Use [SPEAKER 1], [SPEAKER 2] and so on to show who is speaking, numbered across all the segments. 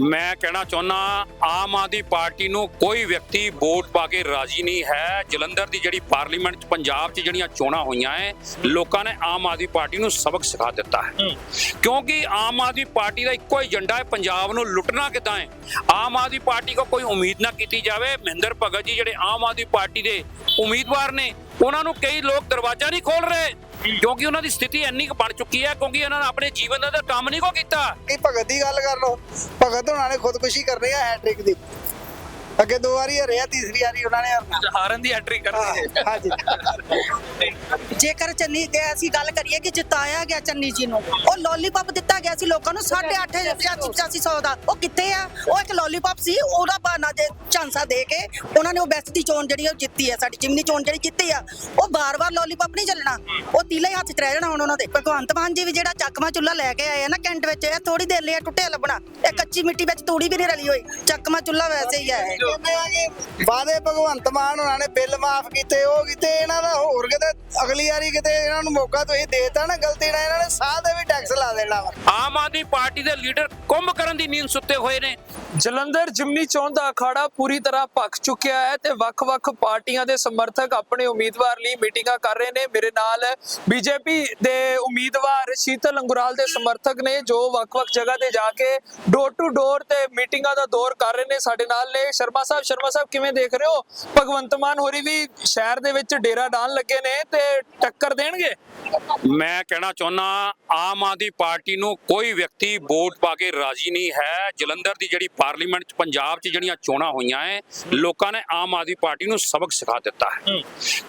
[SPEAKER 1] ਮੈਂ ਕਹਿਣਾ ਚਾਹੁੰਦਾ ਆਮ ਆਦਮੀ ਪਾਰਟੀ ਨੂੰ ਕੋਈ ਵਿਅਕਤੀ ਵੋਟ ਪਾ ਕੇ ਰਾਜੀ ਨਹੀਂ ਹੈ। ਜਲੰਧਰ ਦੀ ਜਿਹੜੀ ਪਾਰਲੀਮੈਂਟ ਚ ਪੰਜਾਬ 'ਚ ਜਿਹੜੀਆਂ ਚੋਣਾਂ ਹੋਈਆਂ ਐ ਲੋਕਾਂ ਨੇ ਆਮ ਆਦਮੀ ਪਾਰਟੀ ਨੂੰ ਸਬਕ ਸਿਖਾ ਦਿੱਤਾ ਹੈ। ਕਿਉਂਕਿ ਆਮ ਆਦਮੀ ਪਾਰਟੀ ਦਾ ਇੱਕੋ ਏਜੰਡਾ ਹੈ ਪੰਜਾਬ ਨੂੰ ਲੁੱਟਣਾ ਕਿੱਦਾਂ ਹੈ ਆਮ ਆਦਮੀ ਪਾਰਟੀ ਕੋ ਕੋਈ ਉਮੀਦ ਨਾ ਕੀਤੀ ਜਾਵੇ। ਮਹਿੰਦਰ ਭਗਤ ਜੀ ਜਿਹੜੇ ਆਮ ਆਦਮੀ ਪਾਰਟੀ ਦੇ ਉਮੀਦਵਾਰ ਨੇ ਉਹਨਾਂ ਨੂੰ ਕਈ ਲੋਕ ਦਰਵਾਜ਼ਾ ਨਹੀਂ ਖੋਲ ਰਹੇ। ਕਿਉਂਕਿ ਉਹਨਾਂ ਦੀ ਸਥਿਤੀ ਇੰਨੀ ਕੁ ਬਣ ਚੁੱਕੀ ਹੈ, ਕਿਉਂਕਿ ਉਹਨਾਂ ਨੇ ਆਪਣੇ ਜੀਵਨ ਦਾ ਤਾਂ ਕੰਮ ਨਹੀਂ ਕੋ ਕੀਤਾ।
[SPEAKER 2] ਕਿ ਭਗਤ ਦੀ ਗੱਲ ਕਰ ਲਓ, ਭਗਤ ਹੋਣਾ ਨੇ ਖੁਦਕੁਸ਼ੀ ਕਰਨੀ ਆ ਹੈਟ੍ਰਿਕ ਦੀ। ਅੱਗੇ ਦੋ ਵਾਰੀ ਹਰਿਆ ਤੀਸਰੀ ਵਾਰੀ ਉਹਨਾਂ ਨੇ ਹਰਨਾ।
[SPEAKER 3] ਹਾਰਨ ਦੀ ਐਂਟਰੀ ਕਰਨੀ ਹੈ।
[SPEAKER 2] ਹਾਂਜੀ।
[SPEAKER 4] ਜੇਕਰ ਚੰਨੀ ਦੇ ਅਸੀਂ ਗੱਲ ਕਰੀਏ ਕਿ ਜਿਤਾਇਆ ਗਿਆ ਚੰਨੀ ਜੀ ਨੂੰ ਉਹ ਲੋਲੀਪੌਪ ਦਿੱਤਾ ਗਿਆ ਸੀ ਲੋਕਾਂ ਨੂੰ 8.5 8500 ਦਾ। ਉਹ ਕਿੱਥੇ ਆ? ਉਹ ਇੱਕ ਲੋਲੀਪੌਪ ਸੀ ਉਹਦਾ ਬਹਾਨਾ ਦੇ ਝਾਂਸਾ ਦੇ ਕੇ ਉਹਨਾਂ ਨੇ ਉਹ ਬੈਸਟ ਦੀ ਚੋਣ ਜਿਹੜੀ ਉਹ ਜਿੱਤੀ ਆ ਸਾਡੀ ਜਿਮਨੀ ਚੋਣ ਜਿਹੜੀ ਜਿੱਤੀ ਆ ਉਹ ਬਾਰ-ਬਾਰ ਲੋਲੀਪੌਪ ਨਹੀਂ ਚੱਲਣਾ। ਉਹ ਤੀਲਾ ਹੀ ਹੱਥ 'ਚ ਰਹਿ ਜਾਣਾ ਹੁਣ ਉਹਨਾਂ ਦੇ। ਭਗਵੰਤ ਮਾਨ ਜੀ ਵੀ ਜਿਹੜਾ ਚੱਕਮਾ ਚੁੱਲਾ ਲੈ ਕੇ ਆਏ ਆ ਨਾ ਕੈਂਟ ਵਿੱਚ ਇਹ ਥੋੜੀ ਦੇਰ ਲਈ ਟੁੱਟਿਆ ਲੱਭਣਾ। ਇਹ ਕੱਚੀ ਮਿੱਟੀ ਵਿੱਚ ਤੂੜੀ ਵੀ ਨਹੀਂ ਰਲੀ ਹੋਈ। ਚੱਕਮਾ ਚੁੱਲਾ ਵੈਸੇ ਹੀ ਹੈ। ਇਹ।
[SPEAKER 2] ਕਹਿੰਦੇ ਆ ਕਿ ਵਾਦੇ ਭਗਵੰਤ ਮਾਨ ਉਹਨਾਂ ਨੇ ਬਿੱਲ ਮਾਫ ਕੀਤੇ, ਉਹ ਕੀਤੇ, ਇਹਨਾਂ ਦਾ ਹੋਰ ਕਿਤੇ, ਅਗਲੀ ਵਾਰੀ ਕਿਤੇ ਇਹਨਾਂ ਨੂੰ ਮੌਕਾ ਤੁਸੀਂ ਦੇਤਾ ਨਾ ਗਲਤੀ ਨਾਲ, ਇਹਨਾਂ ਨੇ ਸਾਹ ਦੇ ਵੀ ਟੈਕਸ ਲਾ ਦੇਣਾ ਵਾ।
[SPEAKER 1] ਆਮ ਆਦਮੀ ਪਾਰਟੀ ਦੇ ਲੀਡਰ ਕੁੰਭ ਕਰਨ ਦੀ ਨੀਂਦ ਸੁੱਤੇ ਹੋਏ ਨੇ।
[SPEAKER 3] ਜਲੰਧਰ ਜਿਮਨੀ ਚੋਣ ਦਾ ਅਖਾੜਾ ਪੂਰੀ ਤਰ੍ਹਾਂ ਭਖ ਚੁੱਕਿਆ ਹੈ ਤੇ ਵੱਖ-ਵੱਖ ਪਾਰਟੀਆਂ ਦੇ ਸਮਰਥਕ ਆਪਣੇ ਉਮੀਦਵਾਰ ਲਈ ਮੀਟਿੰਗਾਂ ਕਰ ਰਹੇ ਨੇ। ਮੇਰੇ ਨਾਲ ਬੀਜੇਪੀ ਦੇ ਉਮੀਦਵਾਰ ਸ਼ੀਤਲ ਅੰਗੁਰਾਲ ਦੇ ਸਮਰਥਕ ਨੇ, ਜੋ ਵੱਖ-ਵੱਖ ਜਗ੍ਹਾ ਤੇ ਜਾ ਕੇ ਡੋਰ ਟੂ ਡੋਰ ਤੇ ਮੀਟਿੰਗਾਂ ਦਾ ਦੌਰ ਕਰ ਰਹੇ ਨੇ ਸਾਡੇ ਨਾਲ ਨੇ। ਸ਼ਰਮਾ ਸਾਹਿਬ ਸ਼ਰਮਾ ਸਾਹਿਬ ਕਿਵੇਂ ਦੇਖ ਰਹੇ ਹੋ? ਭਗਵੰਤ ਮਾਨ ਹੋਰੀ ਵੀ ਸ਼ਹਿਰ ਦੇ ਵਿੱਚ ਡੇਰਾ ਡਾਣ ਲੱਗੇ ਨੇ ਤੇ ਟੱਕਰ ਦੇਣਗੇ?
[SPEAKER 1] ਮੈਂ ਕਹਿਣਾ ਚਾਹੁੰਦਾ ਆਮ ਆਦਮੀ ਪਾਰਟੀ ਨੂੰ ਕੋਈ ਵਿਅਕਤੀ ਵੋਟ ਪਾ ਕੇ ਰਾਜੀ ਨਹੀਂ ਹੈ। ਜਲੰਧਰ ਦੀ ਜਿਹੜੀ ਪਾਰਲੀਮੈਂਟ ਚ ਪੰਜਾਬ 'ਚ ਜਿਹੜੀਆਂ ਚੋਣਾਂ ਹੋਈਆਂ ਐ ਲੋਕਾਂ ਨੇ ਆਮ ਆਦਮੀ ਪਾਰਟੀ ਨੂੰ ਸਬਕ ਸਿਖਾ ਦਿੱਤਾ ਹੈ।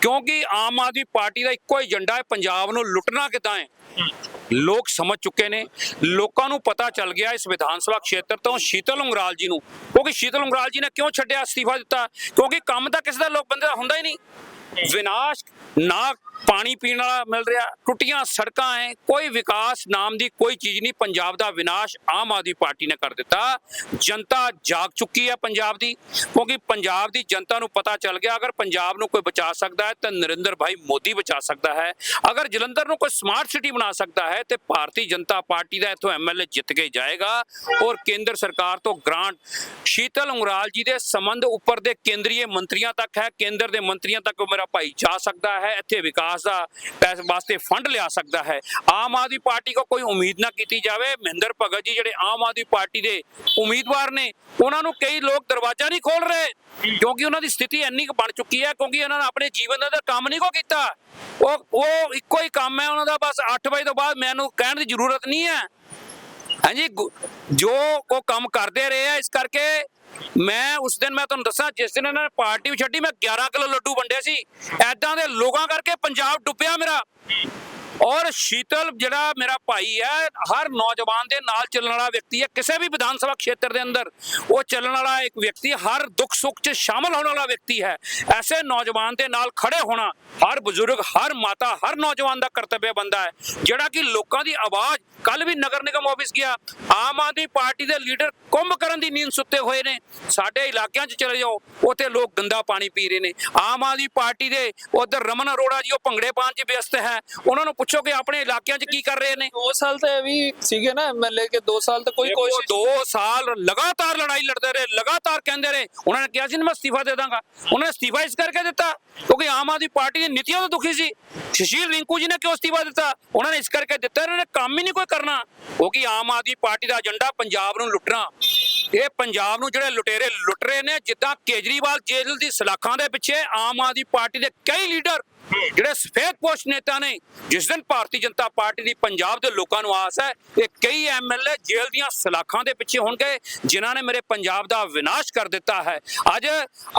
[SPEAKER 1] ਕਿਉਂਕਿ ਆਮ ਆਦਮੀ ਪਾਰਟੀ ਦਾ ਇੱਕੋ ਏਜੰਡਾ ਹੈ ਪੰਜਾਬ ਨੂੰ ਲੁੱਟਣਾ ਕਿੱਦਾਂ ਹੈ। ਲੋਕ ਸਮਝ ਚੁੱਕੇ ਨੇ ਲੋਕਾਂ ਨੂੰ ਪਤਾ ਚੱਲ ਗਿਆ ਇਸ ਵਿਧਾਨ ਸਭਾ ਖੇਤਰ ਤੋਂ ਸ਼ੀਤਲ ਉਂਗਰਾਲ ਜੀ ਨੂੰ। ਕਿਉਂਕਿ ਸ਼ੀਤਲ ਉਂਗਰਾਲ ਜੀ ਨੇ ਕਿਉਂ ਛੱਡਿਆ ਅਸਤੀਫਾ ਦਿੱਤਾ? ਕਿਉਂਕਿ ਕੰਮ ਤਾਂ ਕਿਸੇ ਦਾ ਲੋਕ ਬੰਦੇ ਦਾ ਹੁੰਦਾ ਹੀ ਨਹੀਂ। ਵਿਨਾਸ਼ ਨਾ ਪਾਣੀ ਪੀਣ ਵਾਲਾ ਮਿਲ ਰਿਹਾ, ਟੁੱਟੀਆਂ ਸੜਕਾਂ ਐ, ਕੋਈ ਵਿਕਾਸ ਨਾਮ ਦੀ ਕੋਈ ਚੀਜ਼ ਨਹੀਂ, ਪੰਜਾਬ ਦਾ ਵਿਨਾਸ਼ ਆਮ ਆਦਮੀ ਪਾਰਟੀ ਨੇ ਕਰ ਦਿੱਤਾ। ਜਨਤਾ ਜਾਗ ਚੁੱਕੀ ਹੈ ਪੰਜਾਬ ਦੀ, ਕਿਉਂਕਿ ਪੰਜਾਬ ਦੀ ਜਨਤਾ ਨੂੰ ਪਤਾ ਚੱਲ ਗਿਆ, ਅਗਰ ਪੰਜਾਬ ਨੂੰ ਕੋਈ ਬਚਾ ਸਕਦਾ ਹੈ ਤਾਂ ਨਰਿੰਦਰ ਭਾਈ ਮੋਦੀ ਬਚਾ ਸਕਦਾ ਹੈ। ਅਗਰ ਜਲੰਧਰ ਨੂੰ ਕੋਈ ਸਮਾਰਟ ਸਿਟੀ ਬਣਾ ਸਕਦਾ ਹੈ, ਤੇ ਭਾਰਤੀ ਜਨਤਾ ਪਾਰਟੀ ਦਾ ਇੱਥੋਂ ਐਮਐਲਏ ਜਿੱਤ ਕੇ ਜਾਏਗਾ, ਔਰ ਕੇਂਦਰ ਸਰਕਾਰ ਤੋਂ ਗ੍ਰਾਂਟ ਸ਼ੀਤਲ ਉਂਗਰਾਲ ਜੀ ਦੇ ਸੰਬੰਧ ਉੱਪਰ ਦੇ ਕੇਂਦਰੀ ਮੰਤਰੀਆਂ ਤੱਕ ਹੈ, ਕੇਂਦਰ ਦੇ ਮੰਤਰੀਆਂ ਤੱਕ ਮੇਰਾ ਭਾਈ ਜਾ ਸਕਦਾ ਹੈ ਇੱਥੇ ਵਿਕਾਸ ਦਾ ਪੈਸੇ ਵਾਸਤੇ ਫੰਡ ਲਿਆ ਸਕਦਾ ਹੈ। ਆਮ ਆਦਮੀ ਪਾਰਟੀ ਕੋ ਕੋਈ ਉਮੀਦ ਨਾ ਕੀਤੀ ਜਾਵੇ। ਮਹਿੰਦਰ ਭਗਤ ਜੀ ਜਿਹੜੇ ਆਮ ਆਦਮੀ ਪਾਰਟੀ ਦੇ ਉਮੀਦਵਾਰ ਨੇ, ਉਹਨਾਂ ਨੂੰ ਕਈ ਲੋਕ ਦਰਵਾਜ਼ਾ ਨਹੀਂ ਖੋਲ ਰਹੇ, ਕਿਉਂਕਿ ਉਹਨਾਂ ਦੀ ਸਥਿਤੀ ਇੰਨੀ ਕੁ ਬਣ ਚੁੱਕੀ ਹੈ, ਕਿਉਂਕਿ ਉਹਨਾਂ ਨੇ ਆਪਣੇ ਜੀਵਨ ਦਾ ਤਾਂ ਕੰਮ ਨਹੀਂ ਕੋ ਕੀਤਾ। ਉਹ ਉਹ ਇੱਕੋ ਹੀ ਕੰਮ ਹੈ ਉਹਨਾਂ ਦਾ, ਬਸ 8 ਵਜੇ ਤੋਂ ਬਾਅਦ ਮੈਨੂੰ ਕਹਿਣ ਦੀ ਜ਼ਰੂਰਤ ਨਹੀਂ ਹੈ। ਹਾਂਜੀ ਜੋ ਉਹ ਕੰਮ ਕਰਦੇ ਰਹੇ ਆ, ਇਸ ਕਰਕੇ ਮੈਂ ਉਸ ਦਿਨ ਮੈਂ ਤੁਹਾਨੂੰ ਦੱਸਾਂ, ਜਿਸ ਦਿਨ ਇਹਨਾਂ ਨੇ ਪਾਰਟੀ ਵੀ ਛੱਡੀ, ਮੈਂ 11 ਕਿਲੋ ਲੱਡੂ ਵੰਡੇ ਸੀ। ਐਦਾਂ ਦੇ ਲੋਕਾਂ ਕਰਕੇ ਪੰਜਾਬ ਡੁੱਬਿਆ ਮੇਰਾ। ਔਰ ਸ਼ੀਤਲ ਜਿਹੜਾ ਮੇਰਾ ਭਾਈ ਹੈ, ਹਰ ਨੌਜਵਾਨ ਦੇ ਨਾਲ ਚੱਲਣ ਵਾਲਾ ਵਿਅਕਤੀ ਹੈ, ਕਿਸੇ ਵੀ ਵਿਧਾਨ ਸਭਾ ਖੇਤਰ ਦੇ ਅੰਦਰ ਉਹ ਚੱਲਣ ਵਾਲਾ ਇੱਕ ਵਿਅਕਤੀ ਹਰ ਦੁੱਖ ਸੁੱਖ 'ਚ ਸ਼ਾਮਲ ਹੋਣ ਵਾਲਾ ਵਿਅਕਤੀ ਹੈ। ਐਸੇ ਨੌਜਵਾਨ ਦੇ ਨਾਲ ਖੜੇ ਹੋਣਾ ਹਰ ਬਜ਼ੁਰਗ, ਹਰ ਮਾਤਾ, ਹਰ ਨੌਜਵਾਨ ਦਾ ਕਰਤੱਵ ਬੰਦਾ ਹੈ, ਜਿਹੜਾ ਕਿ ਲੋਕਾਂ ਦੀ ਆਵਾਜ਼ ਕੱਲ ਵੀ ਨਗਰ ਨਿਗਮ ਆਫਿਸ ਗਿਆ, ਆਮ ਆਦਮੀ ਪਾਰਟੀ ਦੇ ਲੀਡਰ ਕੁੰਭ ਕਰਨ ਦੀ ਨੀਂਦ ਸੁੱਤੇ ਹੋਏ ਨੇ, ਸਾਡੇ ਇਲਾਕਿਆਂ 'ਚ ਚਲੇ ਜਾਓ, ਉੱਥੇ ਲੋਕ ਗੰਦਾ ਪਾਣੀ ਪੀ ਰਹੇ ਨੇ, ਆਮ ਆਦਮੀ ਪਾਰਟੀ ਦੇ ਉਧਰ ਰਮਨ ਅਰੋੜਾ ਜੀ, ਉਹ ਭੰਗੜੇ ਪਾਉਣ 'ਚ ਵਿਅਸਤ ਹੈ, ਉਹਨਾਂ ਨੂੰ ਪੁੱਛੋ ਕਿ ਆਪਣੇ ਇਲਾਕਿਆਂ 'ਚ ਕੀ ਕਰ ਰਹੇ ਨੇ?
[SPEAKER 3] 2 ਸਾਲ ਤੇ ਵੀ ਸੀਗੇ ਨਾ ਐਮਐਲਏ ਕੇ 2 ਸਾਲ ਤੱਕ ਕੋਈ ਕੋਸ਼ਿਸ਼
[SPEAKER 1] ਦੋ ਸਾਲ ਲਗਾਤਾਰ ਲੜਾਈ ਲੜਦੇ ਰਹੇ ਲਗਾਤਾਰ ਕਹਿੰਦੇ ਰਹੇ। ਉਹਨਾਂ ਨੇ ਕਿਹਾ ਸੀ ਨਾ ਮੈਂ ਅਸਤੀਫਾ ਦੇ ਦਾਂਗਾ। ਉਹਨਾਂ ਨੇ ਅਸਤੀਫਾ ਇਸ ਕਰਕੇ ਦਿੱਤਾ ਕਿਉਂਕਿ ਆਮ ਆਦਮੀ ਪਾਰਟੀ ਦੀ ਨੀਤੀਆਂ ਤੋਂ ਦੁਖੀ ਸੀ। ਸੁਸ਼ੀਲ ਰਿੰਕੂ ਜੀ ਨੇ ਕਿਉਂ ਅਸਤੀਫਾ ਦਿੱਤਾ? ਉਹਨਾਂ ਨੇ ਇਸ ਕਰਕੇ ਦਿੱਤਾ ਇਹਨਾਂ ਨੇ ਕੰਮ ਹੀ ਨਹੀਂ ਕੋਈ ਕਰਨਾ। ਕਿਉਂਕਿ ਆਮ ਆਦਮੀ ਪਾਰਟੀ ਦਾ ਏਜੰਡਾ ਪੰਜਾਬ ਨੂੰ ਲੁੱਟਣਾ। ਇਹ ਪੰਜਾਬ ਨੂੰ ਜਿਹੜੇ ਲੁਟੇਰੇ ਲੁੱਟ ਰਹੇ ਨੇ ਜਿੱਦਾਂ ਕੇਜਰੀਵਾਲ ਜੇਲ੍ਹ ਦੀ ਸਲਾਖਾਂ ਦੇ ਪਿੱਛੇ ਆਮ ਆਦਮੀ ਪਾਰਟੀ ਦੇ ਕਈ ਲੀਡਰ ਜਿਹੜੇ ਸਫੇਦ ਪੋਸ਼ ਨੇਤਾ ਨੇ, ਜਿਸ ਦਿਨ ਭਾਰਤੀ ਜਨਤਾ ਪਾਰਟੀ ਦੀ ਪੰਜਾਬ ਦੇ ਲੋਕਾਂ ਨੂੰ ਆਸ ਹੈ, ਇਹ ਕਈ ਐਮਐਲਏ ਜੇਲ੍ਹ ਦੀਆਂ ਸਲਾਖਾਂ ਦੇ ਪਿੱਛੇ ਹੋਣਗੇ, ਜਿਨ੍ਹਾਂ ਨੇ ਮੇਰੇ ਪੰਜਾਬ ਦਾ ਵਿਨਾਸ਼ ਕਰ ਦਿੱਤਾ ਹੈ। ਅੱਜ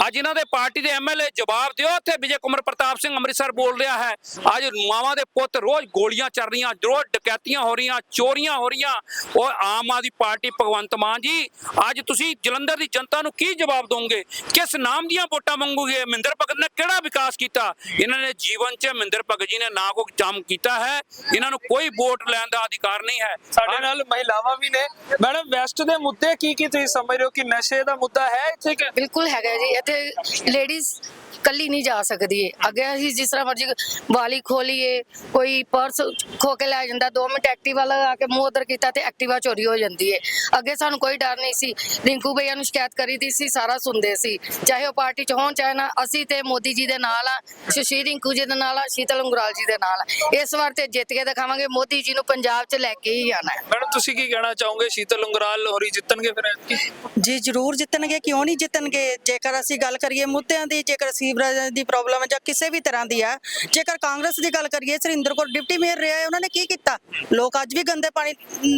[SPEAKER 1] ਅੱਜ ਇਹਨਾਂ ਦੇ ਪਾਰਟੀ ਦੇ ਐਮਐਲਏ ਜਵਾਬ ਦਿਓ ਇੱਥੇ ਵਿਜੇ ਕੁਮਾਰ ਪ੍ਰਤਾਪ ਸਿੰਘ ਅੰਮ੍ਰਿਤਸਰ ਬੋਲ ਰਿਹਾ ਹੈ। ਅੱਜ ਮਾਵਾਂ ਦੇ ਪੁੱਤ ਰੋਜ਼ ਗੋਲੀਆਂ ਚੱਲ ਰਹੀਆਂ, ਰੋਜ਼ ਡਕੈਤੀਆਂ ਹੋ ਰਹੀਆਂ, ਚੋਰੀਆਂ ਹੋ ਰਹੀਆਂ। ਉਹ ਆਮ ਆਦਮੀ ਪਾਰਟੀ ਭਗਵੰਤ ਮਾਨ ਜੀ, ਅੱਜ ਤੁਸੀਂ ਜਲੰਧਰ ਦੀ ਜਨਤਾ ਨੂੰ ਕੀ ਜਵਾਬ ਦੋਗੇ? ਕਿਸ ਨਾਮ ਦੀਆਂ ਵੋਟਾਂ ਮੰਗੋਗੇ? ਮਹਿੰਦਰ ਭਗਤ ਨੇ ਕਿਹੜਾ ਵਿਕਾਸ ਕੀਤਾ? ਇਹਨਾਂ ਨੇ ਜੀਵਨ 'ਚ ਮਹਿੰਦਰ ਭਗਤ ਜੀ ਨੇ ਨਾ ਕੋਈ ਕੰਮ ਕੀਤਾ ਹੈ। ਇਹਨਾਂ ਨੂੰ ਕੋਈ ਵੋਟ ਲੈਣ ਦਾ ਅਧਿਕਾਰ ਨਹੀਂ ਹੈ।
[SPEAKER 3] ਸਾਡੇ ਨਾਲ ਮਹਿਲਾਵਾਂ ਵੀ ਨੇ। ਮੈਡਮ ਵੈਸਟ ਦੇ ਮੁੱਦੇ ਕੀ ਕੀ ਤੁਸੀਂ ਸਮਝ ਰਹੇ ਹੋ ਕਿ ਨਸ਼ੇ ਦਾ ਮੁੱਦਾ ਹੈ ਇੱਥੇ ਕਿ?
[SPEAKER 5] ਬਿਲਕੁਲ ਹੈਗਾ ਜੀ। ਇੱਥੇ ਲੇਡੀਜ਼ ਕੱਲੀ ਨਹੀਂ ਜਾ ਸਕਦੀ ਅੱਗੇ ਅਸੀਂ ਜਿਸ ਤਰ੍ਹਾਂ ਮਰਜ਼ੀ ਵਾਲੀ ਖੋਲੀਏ ਕੋਈ ਪਰਸ ਖੋ ਕੇ ਲੈ ਜਾਂਦਾ 2 ਮਿੰਟ ਐਕਟਿਵਾ ਲਗਾ ਕੇ ਮੂੰਹ ਉਧਰ ਕੀਤਾ ਤੇ ਐਕਟਿਵਾ ਚੋਰੀ ਹੋ ਜਾਂਦੀ ਏ। ਅੱਗੇ ਸਾਨੂੰ ਕੋਈ ਡਰ ਨਹੀਂ ਸੀ। ਰਿੰਕੂ ਭਈਆ ਨੂੰ ਸ਼ਿਕਾਇਤ ਕਰੀਦੀ ਸੀ ਸਾਰਾ ਸੁਣਦੇ ਸੀ। ਚਾਹੇ ਉਹ ਪਾਰਟੀ ਚ ਹੋਣ ਚਾਹੇ ਨਾ ਅਸੀਂ ਤੇ ਮੋਦੀ ਜੀ ਦੇ ਨਾਲ ਆ ਸੁਸ਼ੀਰ ਰਿੰਕੂ ਜੀ ਦੇ ਨਾਲ ਆ ਸ਼ੀਤਲ ਉਂਗਰਾਲ ਜੀ ਦੇ ਨਾਲ ਆ। ਇਸ ਵਾਰ ਤੇ ਜਿੱਤ ਕੇ ਦਿਖਾਵਾਂਗੇ ਮੋਦੀ ਜੀ ਨੂੰ ਪੰਜਾਬ ਚ ਲੈ ਕੇ ਹੀ ਆਣਾ। ਹੈ
[SPEAKER 3] ਮੈਡਮ ਤੁਸੀਂ ਕੀ ਕਹਿਣਾ ਚਾਹੋਗੇ? ਸ਼ੀਤਲ ਉਂਗਰਾਲ ਹੋਰੀ ਜਿੱਤਣਗੇ ਫਿਰ ਐਤਕੀ?
[SPEAKER 4] ਜੀ ਜ਼ਰੂਰ ਜਿੱਤਣਗੇ ਕਿਉਂ ਨਹੀਂ ਜਿੱਤਣਗੇ? ਜੇਕਰ ਅਸੀਂ ਗੱਲ ਕਰੀਏ ਮੁੱਦਿਆਂ ਦੀ ਜੇਕਰ ਸੀਵਰੇਜ ਦੀ ਪ੍ਰੋਬਲਮ ਜਾਂ ਕਿਸੇ ਵੀ ਤਰ੍ਹਾਂ ਦੀ ਆ ਜੇਕਰ ਕਾਂਗਰਸ ਦੀ ਗੱਲ ਕਰੀਏ ਸਰਿੰਦਰ ਕੌਰ ਡਿਪਟੀ ਮੇਅਰ ਰਿਹਾ ਹੈ ਉਹਨਾਂ ਨੇ ਕੀ ਕੀਤਾ? ਲੋਕ ਅੱਜ ਵੀ ਗੰਦੇ ਪਾਣੀ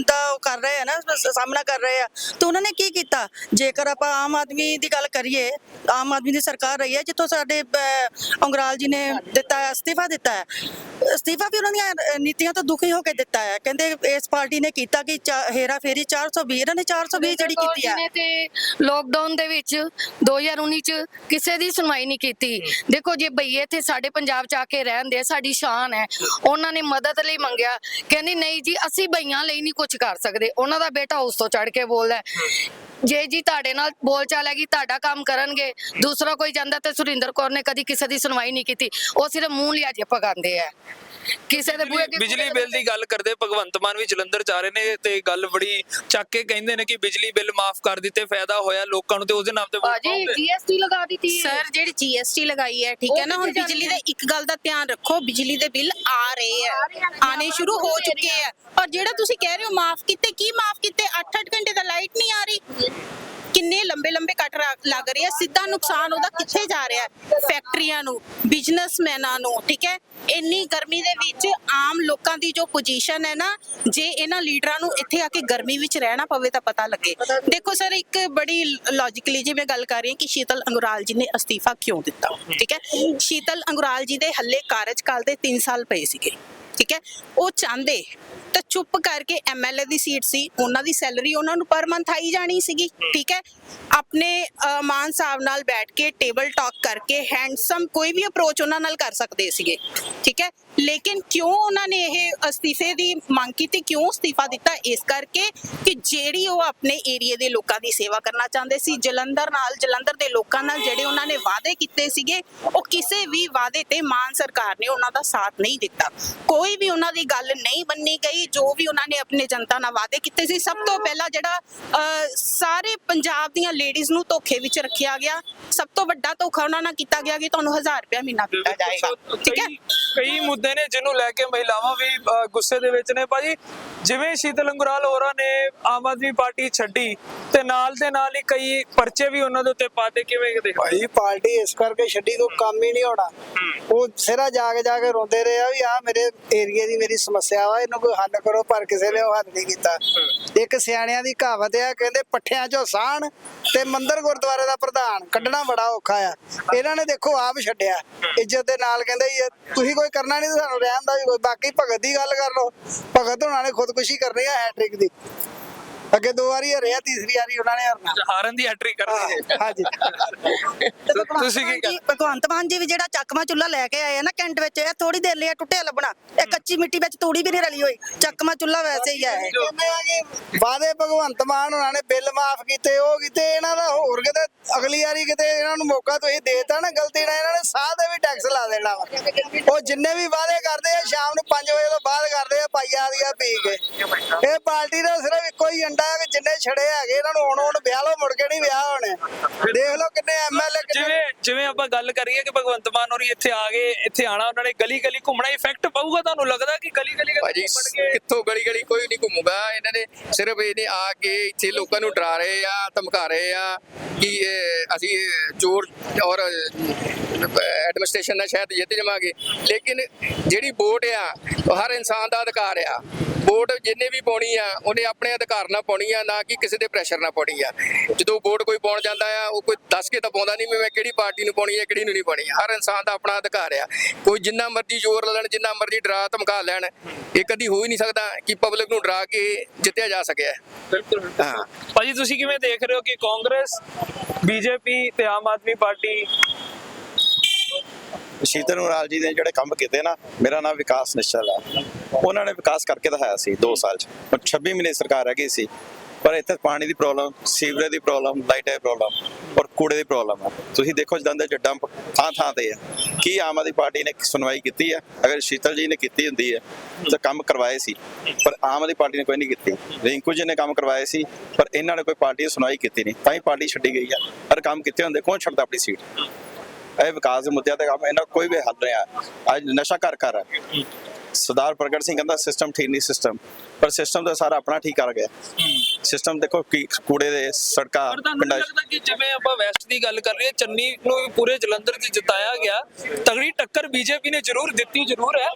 [SPEAKER 4] ਦਾ ਉਹ ਕਰ ਰਹੇ ਆ ਨਾ ਸ- ਸਾਹਮਣਾ ਕਰ ਰਹੇ ਆ। ਤਾਂ ਉਹਨਾਂ ਨੇ ਕੀ ਕੀਤਾ? ਜੇਕਰ ਆਪਾਂ ਆਮ ਆਦਮੀ ਦੀ ਗੱਲ ਕਰੀਏ ਆਮ ਆਦਮੀ ਦੀ ਸਰਕਾਰ ਰਹੀ ਹੈ ਜਿੱਥੋਂ ਸਾਡੇ ਅਹ, ਅੰਗਰਾਲ ਜੀ ਨੇ ਦਿੱਤਾ ਹੈ, ਅਸਤੀਫਾ ਦਿੱਤਾ ਹੈ। ਅਸਤੀਫਾ ਵੀ ਉਹਨਾਂ ਦੀਆਂ ਨੀਤੀਆਂ ਤੋਂ ਦੁਖੀ ਹੋ ਕੇ ਦਿੱਤਾ ਹੈ। ਕਹਿੰਦੇ ਇਸ ਪਾਰਟੀ ਨੇ ਕੀਤਾ ਕਿ ਹੇਰਾ ਫੇਰੀ 420 ਇਹਨਾਂ ਨੇ 420 ਜਿਹੜੀ ਕੀਤੀ ਹੈ।
[SPEAKER 5] ਤੇ ਲੋਕਡਾਊਨ ਦੇ ਵਿੱਚ 2019 ਚ ਕਿਸੇ ਦੀ ਸੁਣਵਾਈ ਨਹੀਂ ਕੀਤੀ। ਦੇਖੋ ਜੇ ਬਈਏ ਇੱਥੇ ਸਾਡੇ ਪੰਜਾਬ ਚ ਆ ਕੇ ਰਹਿੰਦੇ ਆ ਸਾਡੀ ਸ਼ਾਨ ਹੈ, ਉਹਨਾਂ ਨੇ ਮਦਦ ਲਈ ਮੰਗਿਆ। ਕਹਿੰਦੀ, ਨਹੀਂ ਜੀ, ਅਸੀਂ ਬਈਆਂ ਲਈ ਨਹੀਂ ਕੁਝ ਕਰ ਸਕਦੇ। ਉਹਨਾਂ ਦਾ ਬੇਟਾ ਉਸ ਤੋਂ ਚੜ ਕੇ ਬੋਲਦਾ ਜੇ ਜੀ ਤੁਹਾਡੇ ਨਾਲ ਬੋਲ ਚਾਲ ਹੈਗੀ ਤੁਹਾਡਾ ਕੰਮ ਕਰਨਗੇ ਦੂਸਰਾ ਕੋਈ ਜਾਂਦਾ ਤੇ ਸੁਰਿੰਦਰ ਕੌਰ ਨੇ ਕਦੀ ਕਿਸੇ ਦੀ ਸੁਣਵਾਈ ਨਹੀਂ ਕੀਤੀ ਉਹ ਸਿਰਫ ਮੂੰਹ ਲਿਆ ਜੇ ਪਗਾਉਂਦੇ ਆ। ਕਿਸੇ ਦੇ ਬੂਹੇ
[SPEAKER 3] ਬਿਜਲੀ ਬਿੱਲ ਦੀ ਗੱਲ ਕਰਦੇ ਭਗਵੰਤ ਮਾਨ ਵੀ ਜਲੰਧਰ ਜਾ ਰਹੇ ਨੇ ਤੇ ਗੱਲ ਬੜੀ ਚੱਕ ਕੇ ਕਹਿੰਦੇ ਨੇ ਕਿ ਬਿਜਲੀ ਬਿੱਲ ਮਾਫ ਕਰ ਦਿੱਤੇ ਫਾਇਦਾ ਹੋਇਆ ਲੋਕਾਂ ਨੂੰ ਤੇ ਉਹਦੇ ਨਾਮ ਤੇ ਵੋਟ
[SPEAKER 5] ਬਾਜੀ
[SPEAKER 3] ਪਾਓਗੇ
[SPEAKER 5] ਜੀਐਸਟੀ ਲਗਾ ਦਿੱਤੀ ਹੈ।
[SPEAKER 6] ਸਰ ਜਿਹੜੀ ਜੀਐਸਟੀ ਲਗਾਈ ਹੈ ਠੀਕ ਹੈ ਨਾ ਹੁਣ ਬਿਜਲੀ ਦੇ ਇੱਕ ਗੱਲ ਦਾ ਧਿਆਨ ਰੱਖੋ ਬਿਜਲੀ ਦੇ ਬਿੱਲ ਆ ਰਹੇ ਆ ਆਣੇ ਸ਼ੁਰੂ ਹੋ ਚੁੱਕੇ ਆ। ਔਰ ਜਿਹੜਾ ਤੁਸੀਂ ਕਹਿ ਰਹੇ ਹੋ ਮਾਫ ਕੀਤੇ, ਕੀ ਮਾਫ ਕੀਤੇ? 8-8 ਘੰਟੇ ਦਾ ਲਾਈਟ ਨਹੀਂ ਆ ਰਹੀ। ਕਿੰਨੇ ਲੰਬੇ ਲੰਬੇ ਕੱਟ ਲੱਗ ਰਹੇ ਆ। ਸਿੱਧਾ ਨੁਕਸਾਨ ਉਹਦਾ ਕਿੱਥੇ ਜਾ ਰਿਹਾ ਫੈਕਟਰੀਆਂ ਨੂੰ ਬਿਜ਼ਨਸਮੈਨਾਂ ਨੂੰ, ਠੀਕ ਹੈ? ਇੰਨੀ ਗਰਮੀ ਦੇ ਵਿੱਚ ਆਮ ਲੋਕਾਂ ਦੀ ਜੋ ਪੋਜੀਸ਼ਨ ਹੈ ਨਾ, ਜੇ ਇਹਨਾਂ ਲੀਡਰਾਂ ਨੂੰ ਇੱਥੇ ਆ ਕੇ ਗਰਮੀ ਵਿੱਚ ਰਹਿਣਾ ਪਵੇ ਤਾਂ ਪਤਾ ਲੱਗੇ। ਦੇਖੋ ਸਰ, ਇੱਕ ਬੜੀ ਲੌਜੀਕਲੀ ਜੇ ਮੈਂ ਗੱਲ ਕਰ ਰਹੀ ਹਾਂ ਕਿ ਸ਼ੀਤਲ ਅੰਗੁਰਾਲ ਜੀ ਨੇ ਅਸਤੀਫਾ ਕਿਉਂ ਦਿੱਤਾ? ਠੀਕ ਹੈ? ਸ਼ੀਤਲ ਅੰਗੁਰਾਲ ਜੀ ਦੇ ਹੱਲੇ ਕਾਰਜਕਾਲ ਦੇ 3 ਸਾਲ ਪਏ ਸੀਗੇ। ਠੀਕ ਹੈ? ਉਹ ਚਾਹੁੰਦੇ ਤਾਂ ਚੁੱਪ ਕਰਕੇ ਐਮਐਲਏ ਦੀ ਸੀਟ ਸੀ, ਉਹਨਾਂ ਦੀ ਸੈਲਰੀ ਉਹਨਾਂ ਨੂੰ ਪਰ ਮੰਥ ਆਈ ਜਾਣੀ ਸੀਗੀ, ਠੀਕ ਹੈ? ਆਪਣੇ ਮਾਨ ਸਾਹਿਬ ਨਾਲ ਬੈਠ ਕੇ ਟੇਬਲ ਟਾਕ ਕਰਕੇ ਹੈਂਡਸਮ ਕੋਈ ਵੀ ਅਪਰੋਚ ਉਹਨਾਂ ਨਾਲ ਕਰ ਸਕਦੇ ਸੀਗੇ, ਠੀਕ ਹੈ? ਲੇਕਿਨ ਕਿਉਂ ਉਹਨਾਂ ਨੇ ਇਹ ਅਸਤੀਫੇ ਦੀ ਮੰਗ ਕੀਤੀ? ਕਿਉਂ ਅਸਤੀਫਾ ਦਿੱਤਾ? ਇਸ ਕਰਕੇ ਕਿ ਜਿਹੜੀ ਉਹ ਆਪਣੇ ਏਰੀਆ ਦੇ ਲੋਕਾਂ ਦੀ ਸੇਵਾ ਕਰਨਾ ਚਾਹੁੰਦੇ ਸੀ ਜਲੰਧਰ ਨਾਲ ਜਲੰਧਰ ਦੇ ਲੋਕਾਂ ਨਾਲ ਜਿਹੜੇ ਉਹਨਾਂ ਨੇ ਵਾਅਦੇ ਕੀਤੇ ਸੀਗੇ ਉਹ ਕਿਸੇ ਵੀ ਵਾਅਦੇ ਤੇ ਮਾਨ ਸਰਕਾਰ ਨੇ ਉਹਨਾਂ ਦਾ ਸਾਥ ਨਹੀਂ ਦਿੱਤਾ। ਕੋਈ ਵੀ ਉਹਨਾਂ ਦੀ ਗੱਲ ਨਹੀਂ ਮੰਨੀ ਗਈ ਜੋ ਵੀ ਉਹਨਾਂ ਨੇ ਆਪਣੇ ਜਨਤਾ ਨਾਲ ਵਾਅਦੇ ਕੀਤੇ ਸੀ ਸਭ ਤੋਂ ਪਹਿਲਾਂ ਜਿਹੜਾ ਸਾਰੇ ਪੰਜਾਬ ਦੀਆਂ ਲੇਡੀਜ਼ ਨੂੰ ਧੋਖੇ ਵਿੱਚ ਰੱਖਿਆ ਗਿਆ ਸਭ ਤੋਂ ਵੱਡਾ ਧੋਖਾ ਉਹਨਾਂ ਨਾਲ ਕੀਤਾ ਗਿਆ ਕਿ ਤੁਹਾਨੂੰ 1000 ਰੁਪਇਆ ਮਹੀਨਾ ਦਿੱਤਾ ਜਾਏਗਾ। ਠੀਕ ਹੈ?
[SPEAKER 3] ਕਈ- ਕਈ ਮੁੱਦੇ ਨੇ ਜਿਹਨੂੰ ਲੈ ਕੇ ਮਹਿਲਾਵਾਂ ਵੀ ਗੁੱਸੇ ਦੇ ਵਿੱਚ ਨੇ। ਭਾਜੀ ਜਿਵੇਂ ਸ਼ੀਤਲ ਅੰਗੁਰਾਲ ਹੋਰਾਂ ਨੇ ਆਮ ਆਦਮੀ ਪਾਰਟੀ ਛੱਡੀ ਤੇ ਨਾਲ ਦੇ ਨਾਲ ਹੀ ਕਈ ਪਰਚੇ ਵੀ ਉਹਨਾਂ ਦੇ ਉੱਤੇ ਪਾਤੇ ਕਿਵੇਂ ਦੇਖਦੇ
[SPEAKER 2] ਭਾਈ ਪਾਰਟੀ ਇਸ ਕਰਕੇ ਛੱਡੀ ਕੋਈ ਕੰਮ ਹੀ ਨਹੀਂ ਹੋਣਾ। ਉਹ ਸਿਰਾ ਜਾ ਕੇ ਜਾ ਕੇ ਰੋਂਦੇ ਰਹੇ ਆ ਵੀ ਆ ਮੇਰੇ ਏਰੀਆ ਦੀ ਮੇਰੀ ਸਮੱਸਿਆ ਵਾ ਇਹਨੂੰ ਕੋਈ ਹੱਲ ਕਰੋ ਪਰ ਕਿਸੇ ਨੇ ਉਹ ਹੱਲ ਨਹੀਂ ਕੀਤਾ। ਇੱਕ ਸਿਆਣਿਆਂ ਦੀ ਕਹਾਵਤ ਆ ਕਹਿੰਦੇ ਪੱਠਿਆਂ ਚੋਂ ਸਾਣ ਤੇ ਮੰਦਰ ਗੁਰਦੁਆਰੇ ਦਾ ਪ੍ਰਧਾਨ ਕੱਢਣਾ ਬੜਾ ਔਖਾ ਆ। ਇਹਨਾਂ ਨੇ ਦੇਖੋ ਆਪ ਛੱਡਿਆ। ਇੱਜ਼ਤ ਦੇ ਨਾਲ ਕਹਿੰਦੇ ਤੁਸੀਂ ਕੋਈ ਕਰਨਾ ਨਹੀਂ ਸਾਨੂੰ ਰਹਿਣ ਦਾ ਵੀ ਕੋਈ ਬਾਕੀ ਭਗਤ ਦੀ ਗੱਲ ਕਰ ਲਓ। ਭਗਤ ਉਹਨਾਂ ਨੇ ਖੁਦਕੁਸ਼ੀ ਕਰਨੀ ਆ ਹੈਟ੍ਰਿਕ ਦੀ। ਅੱਗੇ ਦੋ ਵਾਰੀ ਹਰਿਆ ਤੀਸਰੀ ਵਾਰੀ ਉਹਨਾਂ ਨੇ ਹਰਨਾ।
[SPEAKER 3] ਹਾਰਨ ਦੀ ਹੈਟ੍ਰਿਕ ਕਰਨੀ ਹੈ।
[SPEAKER 2] ਹਾਂਜੀ।
[SPEAKER 3] ਤੁਸੀਂ ਕੀ
[SPEAKER 4] ਜੀ, ਭਗਵੰਤ ਮਾਨ ਜੀ ਵੀ ਜਿਹੜਾ ਚੱਕਮਾ ਚੁੱਲਾ ਲੈ ਕੇ ਆਏ ਆ ਨਾ ਕੈਂਟ ਵਿੱਚ ਇਹ ਥੋੜੀ ਦੇਰ ਲਈ ਇਹ ਟੁੱਟਿਆ ਲੱਭਣਾ। ਇਹ ਕੱਚੀ ਮਿੱਟੀ ਵਿੱਚ ਤੂੜੀ ਵੀ ਨਹੀਂ ਰਲੀ ਹੋਈ। ਚੱਕਮਾ ਚੁੱਲਾ ਵੈਸੇ ਹੀ ਹੈ।
[SPEAKER 2] ਕਹਿੰਦੇ ਆ ਕਿ ਭਗਵੰਤ ਮਾਨ ਉਹਨਾਂ ਨੇ ਬਿੱਲ ਮਾਫ ਕੀਤੇ ਉਹ ਕੀਤੇ ਇਹਨਾਂ ਦਾ ਹੋਰ ਕਿਤੇ ਅਗਲੀ ਵਾਰੀ ਕਿਤੇ ਇਹਨਾਂ ਨੂੰ ਮੌਕਾ ਤੁਸੀਂ ਦੇਤਾ ਨਾ ਗਲਤੀ ਨਾਲ ਇਹਨਾਂ ਨੇ ਸਾਹ ਦੇ ਵੀ ਟੈਕਸ ਲਾ ਦੇਣਾ ਵਾ। ਉਹ ਜਿੰਨੇ ਵੀ ਵਾਅਦੇ ਕਰਦੇ ਆ ਸ਼ਾਮ ਨੂੰ 5 ਵਜੇ ਤੋਂ ਬਾਅਦ ਕਰਦੇ ਆ ਪਾਈਆ ਦੀਆਂ ਪੀ ਕੇ। ਇਹ ਪਾਰਟੀ ਦਾ ਸਿਰਫ ਇੱਕੋ ਹੀ ਅੰਡਾ ਹੈ ਕਿ ਜਿੰਨੇ ਛੜੇ ਹੈਗੇ, ਇਹਨਾਂ ਨੂੰ ਹੁਣ ਹੁਣ ਵਿਆਹ ਲੋ ਮੁੜ ਕੇ ਨਹੀਂ ਵਿਆਹ ਹੋਣੇ। ਦੇਖ ਲਓ ਕਿੰਨੇ ਐਮਐਲਏ
[SPEAKER 3] ਜਿਵੇਂ ਜਿਵੇਂ ਆਪਾਂ ਗੱਲ ਕਰੀਏ ਕਿ ਭਗਵੰਤ ਮਾਨ ਹੋਰੀ ਇੱਥੇ ਆ ਗਏ ਇੱਥੇ ਆਣਾ ਉਹਨਾਂ ਨੇ ਗਲੀ ਗਲੀ ਘੁੰਮਣਾ ਇਫੈਕਟ ਪਊਗਾ ਤੁਹਾਨੂੰ ਲੱਗਦਾ ਕਿ ਗਲੀ ਗਲੀ
[SPEAKER 7] ਭਾਜੀ ਕਿੱਥੋਂ ਗਲੀ ਗਲੀ ਕੋਈ ਨਹੀਂ ਘੁੰਮੂਗਾ ਇਹਨਾਂ ਨੇ ਸਿਰਫ ਇਹਨੇ ਆ ਕੇ ਇੱਥੇ ਲੋਕਾਂ ਨੂੰ ਡਰਾ ਰਹੇ ਆ ਧਮਕਾ ਰਹੇ ਆ ਕਿ ਅਸੀਂ ਚੋਰ ਔਰ ਐਡਮਿਨਿਸਟ੍ਰੇਸ਼ਨ ਨਾਲ ਸ਼ਾਇਦ ਜਿੱਤ ਜਾਵਾਂਗੇ। ਲੇਕਿਨ ਜਿਹੜੀ ਵੋਟ ਆ ਉਹ ਹਰ ਇਨਸਾਨ ਦਾ ਅਧਿਕਾਰ ਆ। ਵੋਟ ਜਿੰਨੇ ਵੀ ਪਾਉਣੀ ਆ ਉਹਨੇ ਆਪਣੇ ਅਧਿਕਾਰ ਨਾਲ ਪਾਉਣੀ ਆ ਨਾ ਕਿ ਕਿਸੇ ਦੇ ਪ੍ਰੈਸ਼ਰ ਨਾਲ ਪਾਉਣੀ ਆ। ਜਦੋਂ ਵੋਟ ਕੋਈ ਪਾਉਣ ਜਾਂਦਾ ਆ ਉਹ ਕੋਈ ਦੱਸ ਕੇ ਤਾਂ ਪਾਉਂਦਾ ਨਹੀਂ ਮੈਂ ਕਿਹੜੀ ਪਾਰਟੀ ਨੂੰ ਪਾਉਣੀ ਆ ਕਿਹੜੀ ਨੂੰ ਨਹੀਂ ਪਾਉਣੀ ਹਰ ਇਨਸਾਨ ਦਾ ਆਪਣਾ ਅਧਿਕਾਰ ਆ। ਕੋਈ ਜਿੰਨਾ ਮਰਜ਼ੀ ਜ਼ੋਰ ਲਾ ਲੈਣ ਜਿੰਨਾ ਮਰਜ਼ੀ ਡਰਾ ਧਮਕਾ ਲੈਣ ਇਹ ਕਦੀ ਹੋ ਹੀ ਨਹੀਂ ਸਕਦਾ ਕਿ ਪਬਲਿਕ ਨੂੰ ਡਰਾ ਕੇ ਜਿੱਤਿਆ ਜਾ ਸਕਿਆ।
[SPEAKER 3] ਬਿਲਕੁਲ
[SPEAKER 7] ਹਾਂ।
[SPEAKER 3] ਭਾਜੀ ਤੁਸੀਂ ਕਿਵੇਂ ਦੇਖ ਰਹੇ ਹੋ ਕਿ ਕਾਂਗਰਸ ਬੀਜੇਪੀ ਤੇ ਆਮ ਆਦਮੀ ਪਾਰਟੀ?
[SPEAKER 8] ਸ਼ੀਤਲ ਨੂਰਾਲ ਜੀ ਨੇ ਜਿਹੜੇ ਕੰਮ ਕੀਤੇ ਨਾ ਮੇਰਾ ਨਾਮ ਵਿਕਾਸ ਨਿਸ਼ਚਲ ਹੈ। ਉਹਨਾਂ ਨੇ ਵਿਕਾਸ ਕਰਕੇ ਦਿਖਾਇਆ ਸੀ 2 ਸਾਲ ਚ। ਹੁਣ 26 ਮਹੀਨੇ ਸਰਕਾਰ ਹੈਗੀ ਸੀ। ਪਰ ਇੱਥੇ ਪਾਣੀ ਦੀ ਪ੍ਰੋਬਲਮ ਸੀਵਰੇਜ ਦੀ ਪ੍ਰੋਬਲਮ ਲਾਈਟ ਦੀ ਪ੍ਰੋਬਲਮ ਔਰ ਕੂੜੇ ਦੀ ਪ੍ਰੋਬਲਮ ਆ। ਤੁਸੀਂ ਦੇਖੋ ਜਲੰਧਰ ਚ ਡੰਪ ਥਾਂ ਥਾਂ ਤੇ ਆ। ਕੀ ਆਮ ਆਦਮੀ ਪਾਰਟੀ ਨੇ ਸੁਣਵਾਈ ਕੀਤੀ ਆ? ਅਗਰ ਸ਼ੀਤਲ ਜੀ ਨੇ ਕੀਤੀ ਹੁੰਦੀ ਹੈ ਤਾਂ ਕੰਮ ਕਰਵਾਏ ਸੀ। ਪਰ ਆਮ ਆਦਮੀ ਪਾਰਟੀ ਨੇ ਕੋਈ ਨਹੀਂ ਕੀਤੀ। ਰਿੰਕੂ ਜੀ ਨੇ ਕੰਮ ਕਰਵਾਏ ਸੀ ਪਰ ਇਹਨਾਂ ਨੇ ਕੋਈ ਪਾਰਟੀ ਦੀ ਸੁਣਵਾਈ ਕੀਤੀ ਨਹੀਂ। ਤਾਂ ਹੀ ਪਾਰਟੀ ਛੱਡੀ ਗਈ ਆ। ਪਰ ਕੰਮ ਕੀਤੇ ਹੁੰਦੇ ਕੌਣ ਛੱਡਦਾ ਆਪਣੀ ਸੀਟ? ਇਹ ਵਿਕਾਸ ਦੇ ਮੁੱਦਿਆਂ ਤੇ ਕੰਮ ਇਹਨਾਂ ਦਾ ਕੋਈ ਵੀ ਹੱਲ ਨਹੀਂ ਆ। ਅੱਜ ਨਸ਼ਾ ਘਰ ਘਰ ਆ। ਸਰਦਾਰ ਪ੍ਰਗਟ ਸਿੰਘ ਕਹਿੰਦਾ ਸਿਸਟਮ ਠੀਕ ਨਹੀਂ ਸਿਸਟਮ ਪਰ ਸਿਸਟਮ ਤਾਂ ਸਾਰਾ ਆਪਣਾ ਠੀਕ ਕਰ ਗਿਆ। ਸਿਸਟਮ ਦੇਖੋ ਕੀ ਕੂੜੇ ਦੇ ਸੜਕਾਂ
[SPEAKER 3] ਪਰ ਤੁਹਾਨੂੰ
[SPEAKER 8] ਪਿੰਡਾਂ 'ਚ
[SPEAKER 3] ਲੱਗਦਾ ਕਿ ਜਿਵੇਂ ਆਪਾਂ ਵੈਸਟ ਦੀ ਗੱਲ ਕਰ ਰਹੀ ਹੈ ਚੰਨੀ ਨੂੰ ਵੀ ਪੂਰੇ ਜਲੰਧਰ 'ਚ ਜਿਤਾਇਆ ਗਿਆ ਤਗੜੀ ਟੱਕਰ ਬੀਜੇਪੀ ਨੇ ਜ਼ਰੂਰ ਦਿੱਤੀ ਜ਼ਰੂਰ ਹੈ।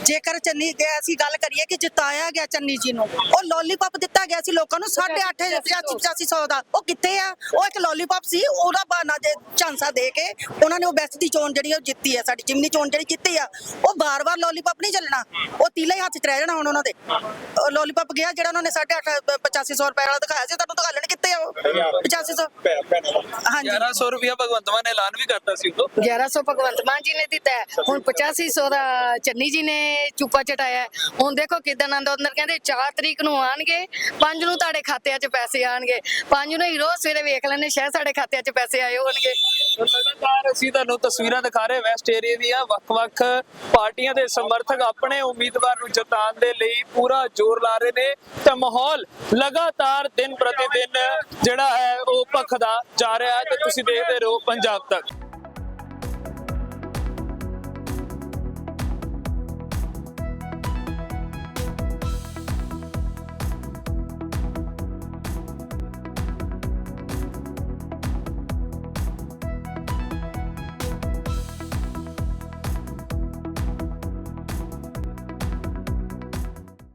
[SPEAKER 4] ਜੇਕਰ ਚੰਨੀ ਦੇ ਅਸੀਂ ਗੱਲ ਕਰੀਏ ਕਿ ਜਿਤਾਇਆ ਗਿਆ ਚੰਨੀ ਜੀ ਨੂੰ ਉਹ ਲੋਲੀਪੌਪ ਦਿੱਤਾ ਗਿਆ ਸੀ ਲੋਕਾਂ ਨੂੰ 8.5 8500 ਦਾ। ਉਹ ਕਿੱਥੇ ਆ? ਉਹ ਇੱਕ ਲੋਲੀਪੌਪ ਸੀ ਉਹਦਾ ਬਹਾਨਾ ਦੇ ਝਾਂਸਾ ਦੇ ਕੇ ਉਹਨਾਂ ਨੇ ਉਹ ਬੈਸਟ ਦੀ ਚੋਣ ਜਿਹੜੀ ਉਹ ਜਿੱਤੀ ਆ ਸਾਡੀ ਜਿਮਨੀ ਚੋਣ ਜਿਹੜੀ ਜਿੱਤੀ ਆ ਉਹ ਬਾਰ-ਬਾਰ ਲੋਲੀਪੌਪ ਨਹੀਂ ਚੱਲਣਾ ਉਹ ਤੀਲੇ ਹੀ ਹੱਥ 'ਚ ਰਹਿ ਜਾਣਾ ਹੁਣ ਉਹਨਾਂ ਦੇ। ਲੋਲੀਪੌਪ ਗਿਆ ਜਿਹੜਾ ਉਹਨਾਂ ਨੇ 8.5 8500 ਰੁਪਏ ਵਾਲਾ ਦਿਖਾਇਆ ਸੀ ਤੁਹਾਨੂੰ ਦਿਖਾ ਲੈਣ ਕਿੱਥੇ ਆ ਉਹ? 8500 ਹਾਂਜੀ।
[SPEAKER 3] 1100 ਰੁਪਇਆ ਭਗਵੰਤ ਮਾਨ ਨੇ ਐਲਾਨ ਵੀ ਕਰਤਾ ਸੀ ਉਦੋਂ।
[SPEAKER 5] 1100 ਭਗਵੰਤ ਮਾਨ ਜੀ ਨੇ ਦਿੱਤਾ ਹੁਣ 8500 ਦਾ ਚੰਨੀ ਜੀ ਨੇ ਚੁੱਪਾ ਚਟਾਇਆ। ਹੁਣ ਦੇਖੋ ਕਿਦਾਂ ਆਨੰਦ ਅੰਦਰ ਕਹਿੰਦੇ 4 ਤਰੀਕ ਨੂੰ ਆਣਗੇ 5 ਨੂੰ ਤੁਹਾਡੇ ਖਾਤਿਆਂ 'ਚ ਪੈਸੇ ਆਣਗੇ 5 ਨੂੰ ਹੀ ਰੋਜ਼ ਸਵੇਰੇ ਵੇਖ ਲੈਣੇ ਸ਼ਾਇਦ ਸਾਡੇ ਖਾਤਿਆਂ 'ਚ ਪੈਸੇ ਆਏ ਹੋਣਗੇ।
[SPEAKER 3] ਲਗਾਤਾਰ ਅਸੀਂ ਤੁਹਾਨੂੰ ਤਸਵੀਰਾਂ ਦਿਖਾ ਰਹੇ ਵੈਸਟ ਏਰੀਆ ਦੀਆਂ ਵੱਖ-ਵੱਖ ਪਾਰਟੀਆਂ ਦੇ ਸਮਰਥਕ ਆਪਣੇ ਉਮੀਦਵਾਰ ਨੂੰ ਜਿਤਾਉਣ ਦੇ ਲਈ ਪੂਰਾ ਜ਼ੋਰ ਲਾ ਰਹੇ ਨੇ ਤਾਂ ਮਾਹੌਲ ਲਗਾਤਾਰ ਦਿਨ ਪ੍ਰਤੀ ਦਿਨ ਜਿਹੜਾ ਹੈ ਉਹ ਭਖਦਾ ਜਾ ਰਿਹਾ ਹੈ ਤੇ ਤੁਸੀਂ ਦੇਖਦੇ ਰਹੋ ਪੰਜਾਬ ਤੱਕ।